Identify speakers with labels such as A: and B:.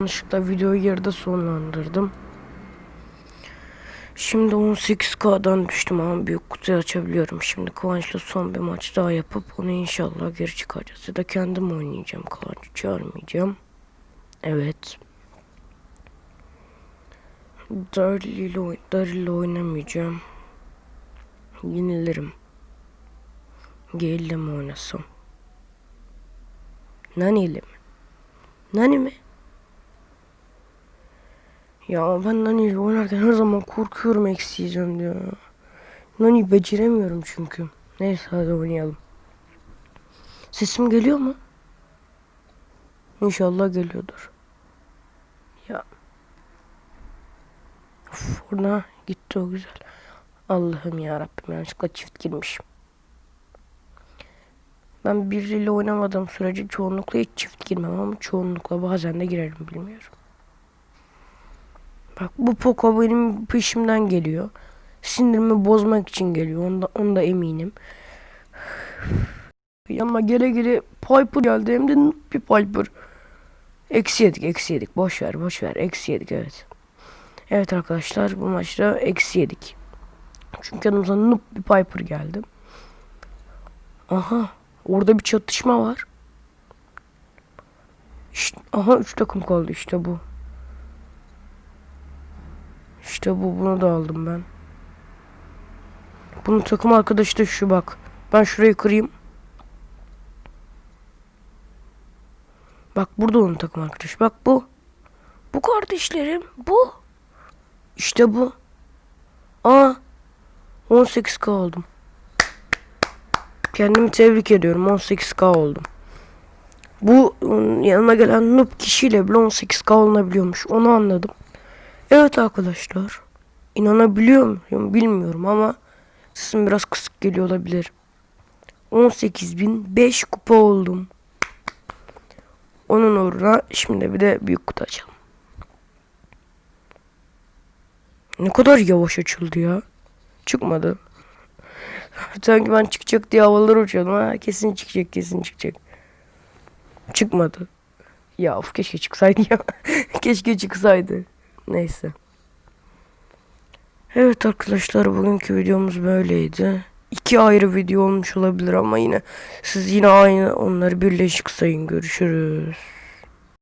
A: Yanlışlıkla videoyu yarıda sonlandırdım. Şimdi 18K'dan düştüm ama büyük kutuyu açabiliyorum. Şimdi Kıvanç'la son bir maç daha yapıp onu inşallah geri çıkaracağız. Ya da kendim oynayacağım. Kıvanç'ı çağırmayacağım. Evet. Daryl ile, oynamayacağım. Yenilirim. Gale mi oynasam? Nani ile mi? Nani mi? Ya ben Nani oynarken her zaman korkuyorum eksi diyor. Nani beceremiyorum çünkü. Neyse hadi oynayalım. Sesim geliyor mu? İnşallah geliyordur. Ya. Uf, orada gitti o güzel. Allah'ım ya Rabbim yanlışlıkla çift girmişim. Ben biriyle oynamadığım sürece çoğunlukla hiç çift girmem ama çoğunlukla bazen de girerim bilmiyorum. Bak bu Poco benim peşimden geliyor. Sinirimi bozmak için geliyor. Onda, onda eminim. Ama gele gele Piper geldi. Hem de bir Piper. Eksi yedik, eksi yedik. Boş ver, boş ver. Eksi yedik, evet. Evet arkadaşlar bu maçta eksi yedik. Çünkü yanımıza noob bir Piper geldi. Aha. Orada bir çatışma var. İşte, aha 3 takım kaldı işte bu. İşte bu bunu da aldım ben. Bunun takım arkadaşı da şu bak. Ben şurayı kırayım. Bak burada onun takım arkadaşı. Bak bu. Bu kardeşlerim. Bu. İşte bu. Aa. 18k oldum. Kendimi tebrik ediyorum. 18k oldum. Bu ım, yanıma gelen noob kişiyle bile 18k olunabiliyormuş. Onu anladım. Evet arkadaşlar. İnanabiliyor muyum bilmiyorum ama sesim biraz kısık geliyor olabilir. 18.005 kupa oldum. Onun uğruna şimdi bir de büyük kutu açalım. Ne kadar yavaş açıldı ya. Çıkmadı. Sanki ben çıkacak diye havalara uçuyordum ha. Kesin çıkacak kesin çıkacak. Çıkmadı. Ya of keşke çıksaydı ya. keşke çıksaydı. Neyse. Evet arkadaşlar bugünkü videomuz böyleydi. İki ayrı video olmuş olabilir ama yine siz yine aynı onları birleşik sayın. Görüşürüz.